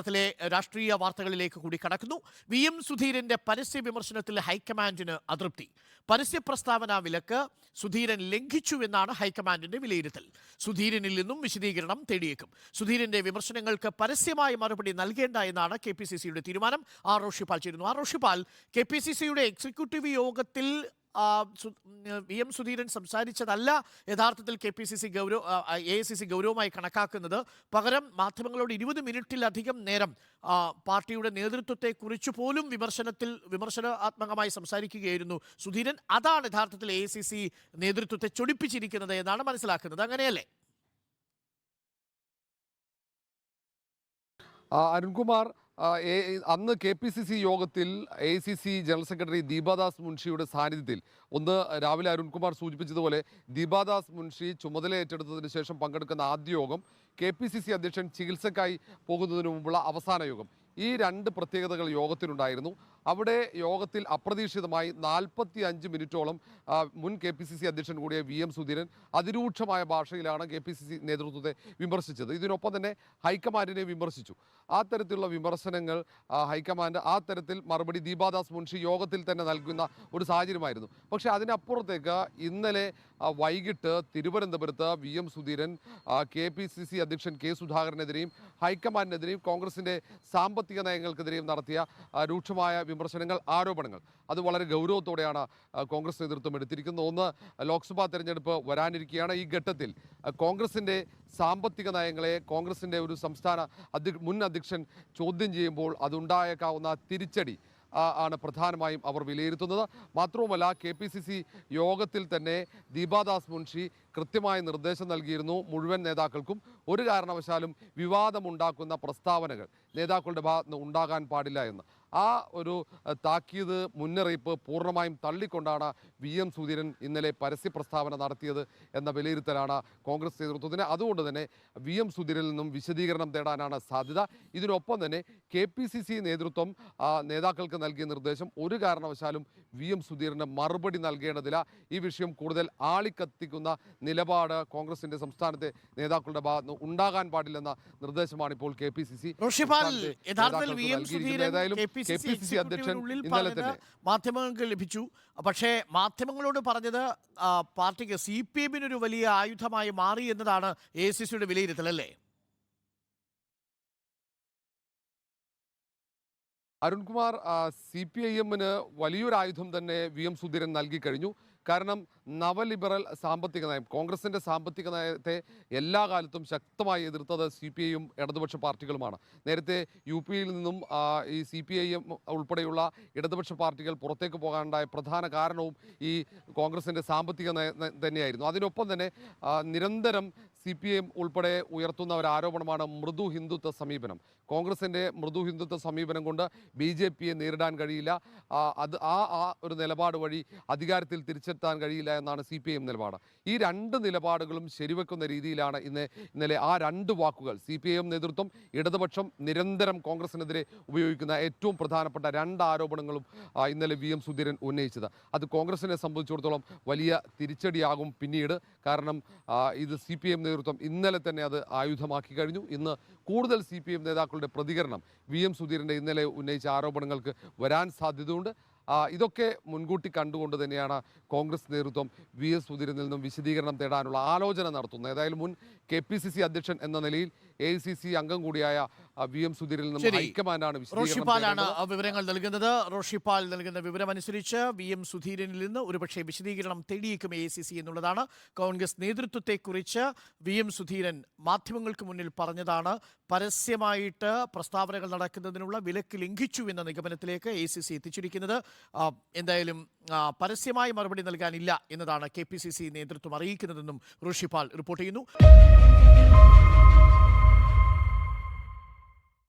കേരളത്തിലെ രാഷ്ട്രീയ വാർത്തകളിലേക്ക് കൂടി കടക്കുന്നു. വി എം സുധീരന്റെ പരസ്യ വിമർശനത്തിൽ ഹൈക്കമാൻഡിന് അതൃപ്തി. പരസ്യ പ്രസ്താവന വിലക്ക് സുധീരൻ ലംഘിച്ചു എന്നാണ് ഹൈക്കമാൻഡിന്റെ വിലയിരുത്തൽ. സുധീരനിൽ നിന്നും വിശദീകരണം തേടിയേക്കും. സുധീരന്റെ വിമർശനങ്ങൾക്ക് പരസ്യമായ മറുപടി നൽകേണ്ട എന്നാണ് കെ പി സി സിയുടെ തീരുമാനം. ആർ റോഷിപ്പാൽ ചേരുന്നു. ആർ റോഷിപ്പാൽ കെ പി സി സിയുടെ എക്സിക്യൂട്ടീവ് യോഗത്തിൽ വി എം സുധീരൻ സംസാരിച്ചതല്ല യഥാർത്ഥത്തിൽ കെ പി സി സി ഗൗരവ എ സി സി ഗൗരവമായി കണക്കാക്കുന്നത്. പകരം മാധ്യമങ്ങളോട് ഇരുപത് മിനിറ്റിലധികം നേരം പാർട്ടിയുടെ നേതൃത്വത്തെക്കുറിച്ച് പോലും വിമർശനത്തിൽ വിമർശനാത്മകമായി സംസാരിക്കുകയായിരുന്നു സുധീരൻ. അതാണ് യഥാർത്ഥത്തിൽ എ സി സി നേതൃത്വത്തെ ചൊടിപ്പിച്ചിരിക്കുന്നത് എന്നാണ് മനസ്സിലാക്കുന്നത്. അങ്ങനെയല്ലേ? അരുൺകുമാർ അന്ന് കെ പി സി സി യോഗത്തിൽ A C C general secretary Deepadas മുൻഷിയുടെ സാന്നിധ്യത്തിൽ ഒന്ന് രാവിലെ അരുൺകുമാർ സൂചിപ്പിച്ചതുപോലെ ദീപാദാസ് മുൻഷി ചുമതല ഏറ്റെടുത്തതിന് ശേഷം പങ്കെടുക്കുന്ന ആദ്യ യോഗം കെ പി സി സി അധ്യക്ഷൻ ചികിത്സക്കായി പോകുന്നതിന് മുമ്പുള്ള അവസാന യോഗം. ഈ രണ്ട് പ്രത്യേകതകൾ യോഗത്തിനുണ്ടായിരുന്നു അവിടെ യോഗത്തിൽ അപ്രതീക്ഷിതമായി നാൽപ്പത്തി അഞ്ച് മിനിറ്റോളം മുൻ കെ പി സി സി അധ്യക്ഷൻ കൂടിയ വി എം സുധീരൻ അതിരൂക്ഷമായ ഭാഷയിലാണ് കെ പി സി സി നേതൃത്വത്തെ വിമർശിച്ചത്. ഇതിനൊപ്പം തന്നെ ഹൈക്കമാൻഡിനെ വിമർശിച്ചു. ആ തരത്തിലുള്ള വിമർശനങ്ങൾ ഹൈക്കമാൻഡ് ആ തരത്തിൽ മറുപടി ദീപാദാസ് മുൻഷി യോഗത്തിൽ തന്നെ നൽകുന്ന ഒരു സാഹചര്യമായിരുന്നു. പക്ഷേ അതിനപ്പുറത്തേക്ക് ഇന്നലെ വൈകിട്ട് തിരുവനന്തപുരത്ത് V M Sudheeran K P C C അധ്യക്ഷൻ കെ സുധാകരനെതിരെയും ഹൈക്കമാൻഡിനെതിരെയും കോൺഗ്രസിന്റെ സാമ്പത്തിക നയങ്ങൾക്കെതിരെയും നടത്തിയ രൂക്ഷമായ വിമർശനങ്ങൾ ആരോപണങ്ങൾ. അത് വളരെ ഗൗരവത്തോടെയാണ് കോൺഗ്രസ് നേതൃത്വം എടുത്തിരിക്കുന്നത്. ഒന്ന് ലോക്സഭാ തെരഞ്ഞെടുപ്പ് വരാനിരിക്കുകയാണ് ഈ ഘട്ടത്തിൽ. കോൺഗ്രസിന്റെ സാമ്പത്തിക നയങ്ങളെ കോൺഗ്രസിന്റെ ഒരു സംസ്ഥാന അധ്യ മുൻ അധ്യക്ഷൻ ചോദ്യം ചെയ്യുമ്പോൾ അതുണ്ടായേക്കാവുന്ന തിരിച്ചടി ആണ് പ്രധാനമായും അവർ വിലയിരുത്തുന്നത്. മാത്രവുമല്ല കെ പി സി സി യോഗത്തിൽ തന്നെ ദീപാദാസ് മുൻഷി കൃത്യമായ നിർദ്ദേശം നൽകിയിരുന്നു മുഴുവൻ നേതാക്കൾക്കും. ഒരു കാരണവശാലും വിവാദമുണ്ടാക്കുന്ന പ്രസ്താവനകൾ നേതാക്കളുടെ ഭാഗത്ത് ഉണ്ടാകാൻ പാടില്ല എന്ന്. ആ ഒരു താക്കീത് മുന്നറിയിപ്പ് പൂർണമായും തള്ളിക്കൊണ്ടാണ് വി എം സുധീരൻ ഇന്നലെ പരസ്യ പ്രസ്താവന നടത്തിയത് എന്ന വിലയിരുത്തലാണ് കോൺഗ്രസ് നേതൃത്വത്തിന്. അതുകൊണ്ട് തന്നെ വി എം സുധീരനിൽ നിന്നും വിശദീകരണം തേടാനാണ് സാധ്യത. ഇതിനൊപ്പം തന്നെ കെ പി സി സി നേതൃത്വം നേതാക്കൾക്ക് നൽകിയ നിർദ്ദേശം ഒരു കാരണവശാലും വി എം സുധീരന് മറുപടി നൽകേണ്ടതില്ല. ഈ വിഷയം കൂടുതൽ ആളിക്കത്തിക്കുന്ന നിലപാട് കോൺഗ്രസിന്റെ സംസ്ഥാനത്തെ നേതാക്കളുടെ ഭാഗത്ത് ഉണ്ടാകാൻ പാടില്ലെന്ന നിർദ്ദേശമാണ് ഇപ്പോൾ കെ പി സി സി. ഏതായാലും പി സി സി ഇന്നലെ പറഞ്ഞത് മാധ്യമങ്ങൾക്ക് ലഭിച്ചു. പക്ഷേ മാധ്യമങ്ങളോട് പറഞ്ഞത് പാർട്ടിക്ക് സി പി എമ്മിനൊരു വലിയ ആയുധമായി മാറി എന്നതാണ് എ സി സിയുടെ വിലയിരുത്തൽ അല്ലേ? അരുൺകുമാർ സി പി ഐ എമ്മിന് വലിയൊരു ആയുധം തന്നെ വി എം സുധീരൻ നൽകി കഴിഞ്ഞു. കാരണം നവലിബറൽ സാമ്പത്തിക നയം കോൺഗ്രസിന്റെ സാമ്പത്തിക നയത്തെ എല്ലാ കാലത്തും ശക്തമായി എതിർത്തത് സി പി ഐയും ഇടതുപക്ഷ പാർട്ടികളുമാണ്. നേരത്തെ യു പിയിൽ നിന്നും ഈ സി പി ഐ എം ഉൾപ്പെടെയുള്ള ഇടതുപക്ഷ പാർട്ടികൾ പുറത്തേക്ക് പോകാനുണ്ടായ പ്രധാന കാരണവും ഈ കോൺഗ്രസിന്റെ സാമ്പത്തിക നയം തന്നെയായിരുന്നു. അതിനൊപ്പം തന്നെ നിരന്തരം സി പി എം ഉൾപ്പെടെ ഉയർത്തുന്ന ഒരു ആരോപണമാണ് മൃദു ഹിന്ദുത്വ സമീപനം. കോൺഗ്രസിന്റെ മൃദു ഹിന്ദുത്വ സമീപനം കൊണ്ട് ബി ജെ പിയെ നേരിടാൻ കഴിയില്ല. അത് ആ ആ ഒരു നിലപാട് വഴി അധികാരത്തിൽ തിരിച്ചെത്താൻ കഴിയില്ല എന്നാണ് സി പി ഐ എം നിലപാട്. ഈ രണ്ട് നിലപാടുകളും ശരിവെക്കുന്ന രീതിയിലാണ് ഇന്ന് ഇന്നലെ ആ രണ്ട് വാക്കുകൾ സി പി ഐ എം നേതൃത്വം ഇടതുപക്ഷം നിരന്തരം കോൺഗ്രസിനെതിരെ ഉപയോഗിക്കുന്ന ഏറ്റവും പ്രധാനപ്പെട്ട രണ്ട് ആരോപണങ്ങളും ഇന്നലെ വി എം സുധീരൻ ഉന്നയിച്ചത്. അത് കോൺഗ്രസിനെ സംബന്ധിച്ചിടത്തോളം വലിയ തിരിച്ചടിയാകും പിന്നീട്. കാരണം ഇത് സി പി എം നേതൃത്വം ഇന്നലെ തന്നെ അത് ആയുധമാക്കി കഴിഞ്ഞു. ഇന്ന് കൂടുതൽ സി പി എം നേതാക്കളുടെ പ്രതികരണം വി എം സുധീരന്റെ ഇന്നലെ ഉന്നയിച്ച ആരോപണങ്ങൾക്ക് വരാൻ സാധ്യതയുണ്ട്. ഇതൊക്കെ മുൻകൂട്ടി കണ്ടുകൊണ്ട് തന്നെയാണ് കോൺഗ്രസ് നേതൃത്വം വി എസ് സുധീരനിൽ നിന്നും വിശദീകരണം തേടാനുള്ള ആലോചന നടത്തുന്നത്. ഏതായാലും മുൻ കെ പി സി സി അധ്യക്ഷൻ എന്ന നിലയിൽ എ സി സി അംഗം കൂടിയായ വി എം സുധീരിൽ നിന്നും. ഹൈക്കമാൻഡാണ് റോഷിപ്പാലാണ് ആ വിവരങ്ങൾ നൽകുന്നത്. റോഷിപ്പാൽ നൽകുന്ന വിവരമനുസരിച്ച് വി എം സുധീരനിൽ നിന്ന് ഒരുപക്ഷെ വിശദീകരണം തേടിയേക്കും എ സി സി എന്നുള്ളതാണ്. കോൺഗ്രസ് നേതൃത്വത്തെക്കുറിച്ച് വി എം സുധീരൻ മാധ്യമങ്ങൾക്ക് മുന്നിൽ പറഞ്ഞതാണ്. പരസ്യമായിട്ട് പ്രസ്താവനകൾ നടക്കുന്നതിനുള്ള വിലക്ക് ലംഘിച്ചു എന്ന നിഗമനത്തിലേക്ക് എ സി സി എത്തിച്ചിരിക്കുന്നത്. എന്തായാലും പരസ്യമായി മറുപടി നൽകാനില്ല എന്നതാണ് കെ പി സി സി നേതൃത്വം അറിയിക്കുന്നതെന്നും ഋഷിപാൽ റിപ്പോർട്ട് ചെയ്യുന്നു.